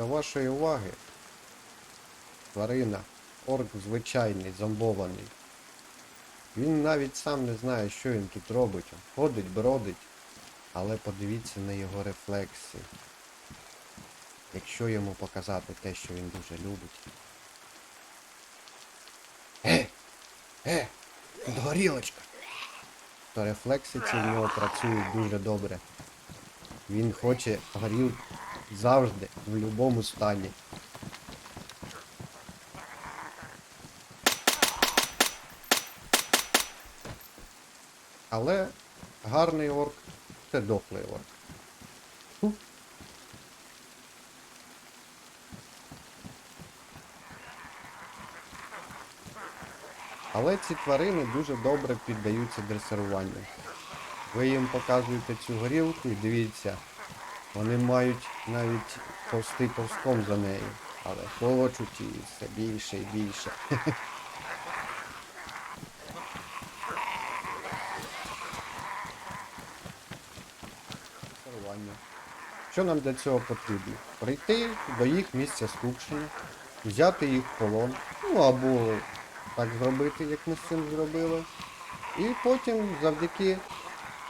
До вашої уваги. Тварина. Орк звичайний, зомбований. Він навіть сам не знає, що він тут робить. Ходить, бродить. Але подивіться на його рефлекси. Якщо йому показати те, що він дуже любить. Е! Е! Горілочка! То рефлекси ці в нього працюють дуже добре. Він хоче горілку завжди, в будь-якому стані. Але гарний орк це дохлий орк. Фу. Але ці тварини дуже добре піддаються дресируванню. Ви їм показуєте цю горілку і дивіться, вони мають навіть повсти повзком за нею, але хочуть її все більше і більше. Що нам для цього потрібно? Прийти до їх місця скупчення, взяти їх в полон, ну або так зробити, як ми з цим зробили. І потім завдяки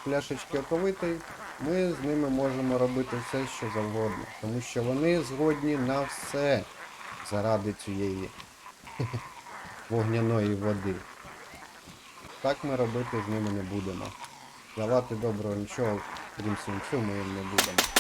пляшечки оковитої ми з ними можемо робити все, що завгодно. Тому що вони згодні на все заради цієї вогняної води. Так ми робити з ними не будемо. Давати доброго нічого, крім сумцю, ми їм не будемо.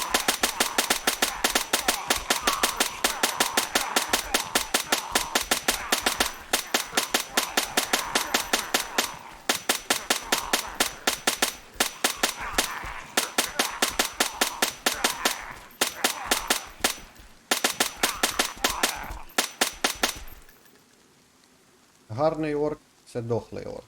Гарний орк це дохлий орк.